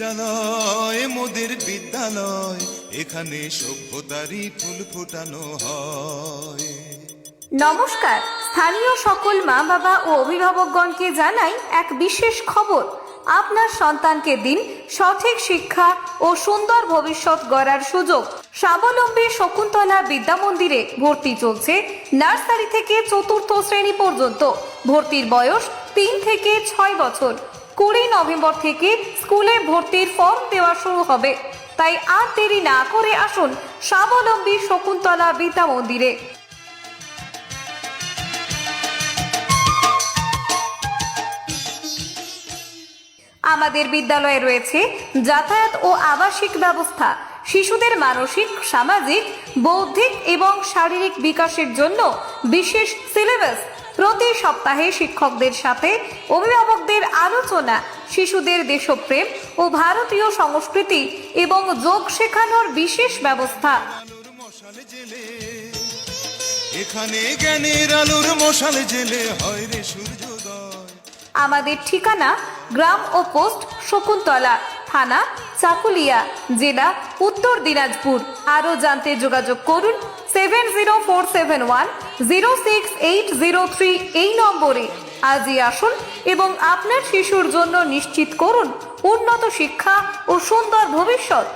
বিদ্যালয়, মোদের বিদ্যালয়, এখানে সভ্যতারই ফুল ফোটানো হয়। নমস্কার। স্থানীয় সকল মা বাবা ও অভিভাবকগণকে জানাই এক বিশেষ খবর। আপনার সন্তানকে দিন সঠিক শিক্ষা ও সুন্দর ভবিষ্যৎ গড়ার সুযোগ। স্বাবলম্বী শকুন্তলা বিদ্যা মন্দিরে ভর্তি চলছে নার্সারি থেকে চতুর্থ শ্রেণি পর্যন্ত। ভর্তির বয়স তিন থেকে ছয় বছর। কুড়ি নভেম্বর থেকে স্কুলে ভর্তির ফর্ম দেওয়া শুরু হবে। তাই আর দেরি না করে আসুন স্বাবলম্বী শকুন্তলা বিদ্যা মন্দিরে। আমাদের বিদ্যালয়ে রয়েছে যাতায়াত ও আবাসিক ব্যবস্থা। শিশুদের মানসিক সামাজিক বৌদ্ধিক এবং শারীরিক বিকাশের জন্য বিশেষ সিলেবাস প্রতি সপ্তাহে শিক্ষকদের সাথে অভিভাবকদের আলোচনা শিশুদের দেশপ্রেম ও ভারতীয় সংস্কৃতি এবং যোগ শেখানোর বিশেষ ব্যবস্থা। এখানে জ্ঞানের আলোর মশাল জেলে হয় রে সূর্যোদয়। আমাদের ঠিকানা গ্রাম ও পোস্ট শকুন্তলা। থানা, চাকুলিয়া জেলা, উত্তর দিনাজপুর। আরও জানতে যোগাযোগ করুন seven zero four seven one zero six eight zero three এই নম্বরে। আজই আসুন এবং আপনার শিশুর জন্য নিশ্চিত করুন উন্নত শিক্ষা ও সুন্দর ভবিষ্যৎ।